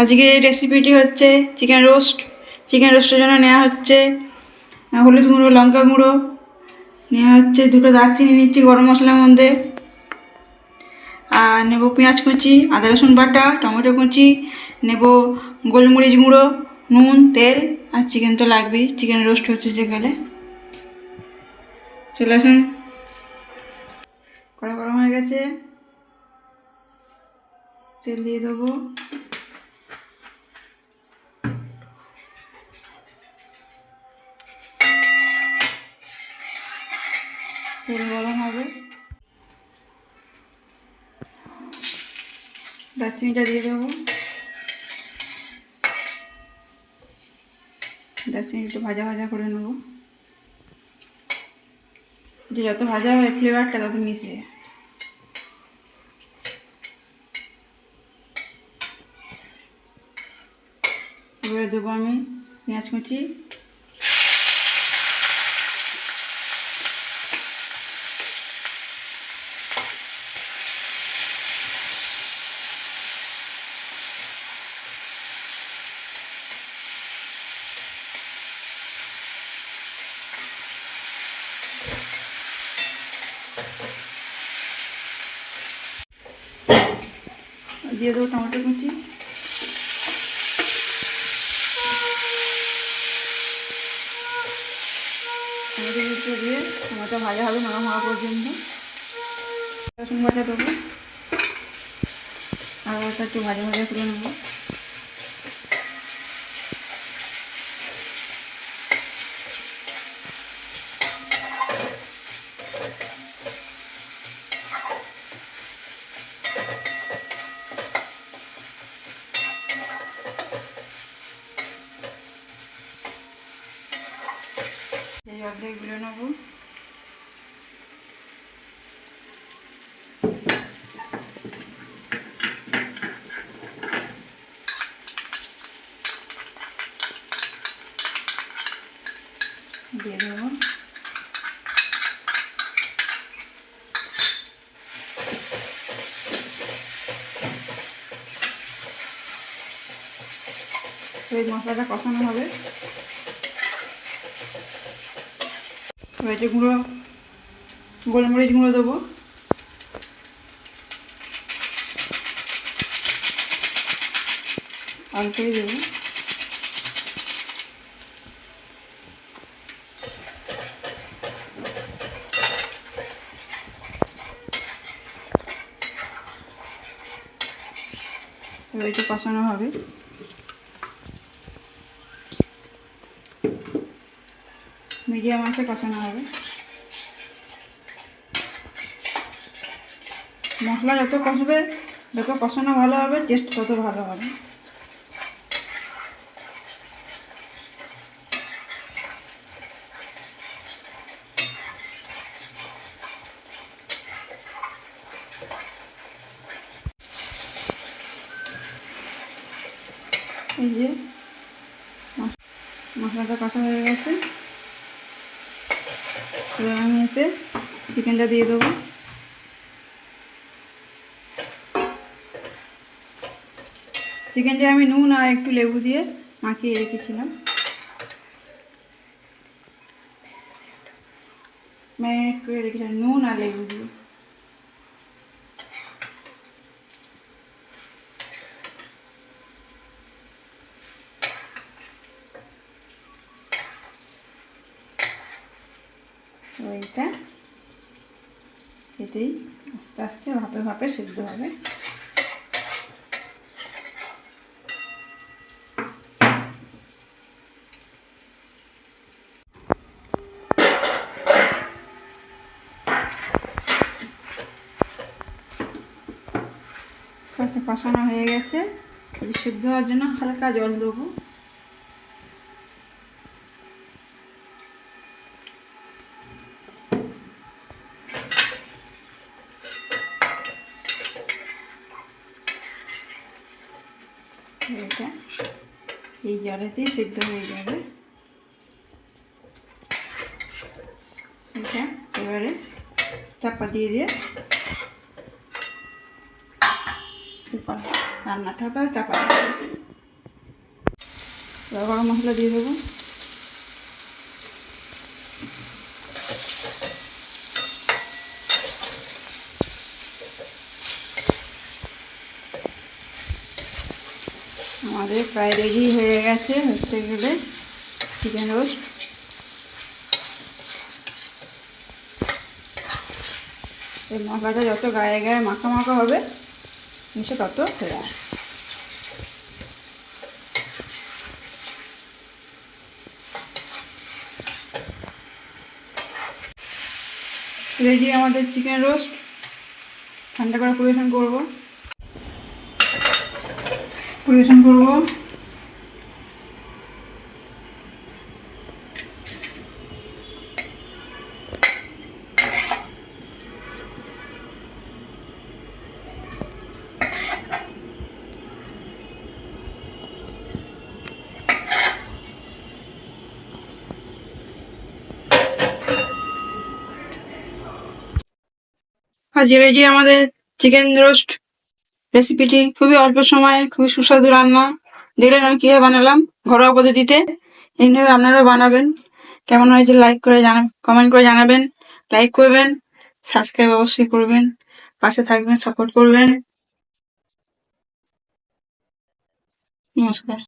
আজকে রেসিপিটি হচ্ছে চিকেন রোস্ট চিকেন রোস্টের জন্য নেওয়া হচ্ছে হলুদ গুঁড়ো, লঙ্কা গুঁড়ো। নেওয়া হচ্ছে দুটো দারচিনি নিচ্ছি গরম মশলার মধ্যে। আর নেব পেঁয়াজ কুচি, আদা রসুন বাটা, টমেটো কুচি, নেব গোলমরিচ গুঁড়ো, নুন, তেল আর চিকেন তো লাগবেই। চিকেন রোস্ট হচ্ছে যেখানে চলে আসুন। কড়া গরম হয়ে গেছে। তেল দিয়ে দেবো। তেল গরম হবে। দারচিনিটা দিয়ে দেবো। দারচিনি একটু ভাজা ভাজা করে নেব। যে যত ভাজা হবে ফ্লেভারটা তত মিশবে। এবারে দেবো আমি পেঁয়াজ কুচি দিয়ে দেবো টমেটো কুচি। টমেটো কুচি দিয়ে টমেটো ভাজা হবে নরম হওয়া পর্যন্ত। রসুন ভাজা দেবো। আর ওটা একটু ভাজা ভাজা করে নেব। এই অর্ধেক গুলে নেব। এই মশলাটা কষানো হবে। হয়েছে গুঁড়ো গোলমরিচ গুঁড়ো দেবো। অল্পই দেবো। এবার একটু কষানো হবে। মিডিয়াম আছে, কষানো হবে। মশলা যত কষবে, যত কষানো ভালো হবে টেস্ট তত ভালো হবে। এই যে মশলাটা কষা হয়ে গেছে। এবার আমি এতে চিকেনটা দিয়ে দেবো। চিকেনটা আমি নুন আর একটু লেবু দিয়ে মাখিয়ে রেখেছিলাম। ম্যারিনেট করে রেখেছিলাম নুন আর লেবু দিয়ে। এইটা এতেই আস্তে আস্তে ভাপে ভাপে সিদ্ধ হবে। কষা- কষানো হয়ে গেছে। সিদ্ধ হওয়ার জন্য হালকা জল দেবো। এটা। এই জলেতেই সিদ্ধ হয়ে যাবে। এটা এবারে চাপা দিয়ে দিয়ে রান্নাটা তো চাপা। গরম মশলা দিয়ে দেবো। আমাদের প্রায় রেডি হয়ে গেছে হতে গেলে চিকেন রোস্ট। এই মশলাটা যত গায়ে গায়ে মাখা মাখা হবে জিনিসটা তত যাবে। রেডি আমাদের চিকেন রোস্ট। ঠান্ডা করে পরিবেশন করব। পরিবেশন করব। আজ রেডি আমাদের চিকেন রোস্ট রেসিপিটি খুবই অল্প সময়ে খুবই সুস্বাদু রান্না। দেখলেন আমি কীভাবে বানালাম ঘরোয়া পদ্ধতিতে। এইভাবে আপনারাও বানাবেন। কেমন হয়েছে লাইক করে জানা কমেন্ট করে জানাবেন। লাইক করবেন সাবস্ক্রাইব অবশ্যই করবেন, পাশে থাকবেন সাপোর্ট করবেন। নমস্কার।